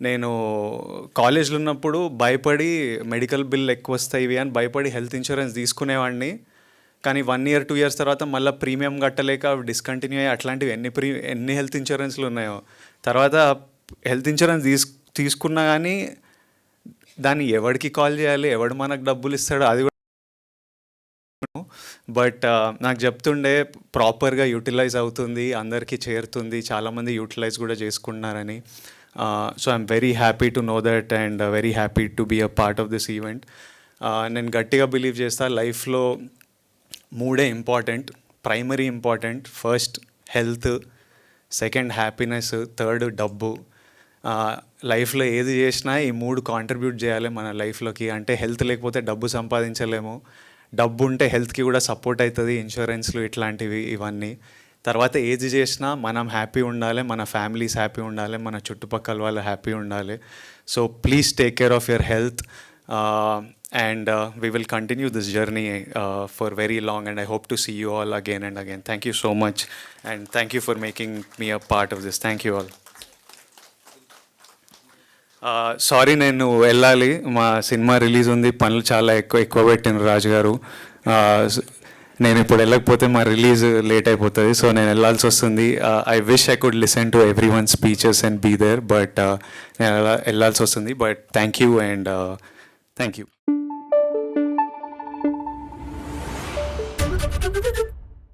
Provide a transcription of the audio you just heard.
నేను కాలేజ్లో ఉన్నప్పుడు భయపడి మెడికల్ బిల్ ఎక్కువ వస్తాయి ఇవి అని భయపడి హెల్త్ ఇన్సూరెన్స్ తీసుకునేవాడిని. కానీ వన్ ఇయర్ టూ ఇయర్స్ తర్వాత మళ్ళీ ప్రీమియం కట్టలేక అవి డిస్కంటిన్యూ అయ్యి అట్లాంటివి ఎన్ని ప్రీ ఎన్ని హెల్త్ ఇన్సూరెన్స్లు ఉన్నాయో. తర్వాత హెల్త్ ఇన్సూరెన్స్ తీసు తీసుకున్నా కానీ దాన్ని ఎవరికి కాల్ చేయాలి ఎవడు మనకు డబ్బులు ఇస్తాడో అది కూడా బట్ నాకు చెప్తుండే ప్రాపర్గా యూటిలైజ్ అవుతుంది అందరికీ చేరుతుంది చాలామంది యూటిలైజ్ కూడా చేసుకుంటున్నారని. So I'm very happy to know that and very happy to be a part of this event నేను గట్టిగా బిలీవ్ చేస్తా లైఫ్లో మూడే important primary important first health second happiness third డబ్బు. Uh, లైఫ్లో ఏది చేసినా ఈ మూడు కాంట్రిబ్యూట్ చేయాలి మన లైఫ్లోకి. అంటే హెల్త్ లేకపోతే డబ్బు సంపాదించలేము. డబ్బు ఉంటే హెల్త్కి కూడా సపోర్ట్ అవుతుంది ఇన్సూరెన్స్లు ఇట్లాంటివి ఇవన్నీ. తర్వాత ఏది చేసినా మనం హ్యాపీ ఉండాలి మన ఫ్యామిలీస్ హ్యాపీ ఉండాలి మన చుట్టుపక్కల వాళ్ళు హ్యాపీ ఉండాలి. So please take care of your health uh, and we will continue this journey for very long and I hope to see you all again and again thank you so much and thank you for making me a part of this thank you all sorry నేను వెళ్ళాలి. మా cinema release ఉంది. పనులు చాలా ఎక్కువ ఎక్కువ పెట్టిన రాజు గారు uh, నేను ఇప్పుడు వెళ్ళకపోతే మా రిలీజ్ లేట్ అయిపోతుంది. సో నేను వెళ్ళాల్సి వస్తుంది. I wish I could listen to every one speeches and be there but నేను వెళ్ళాల్సి వస్తుంది. But thank you and thank you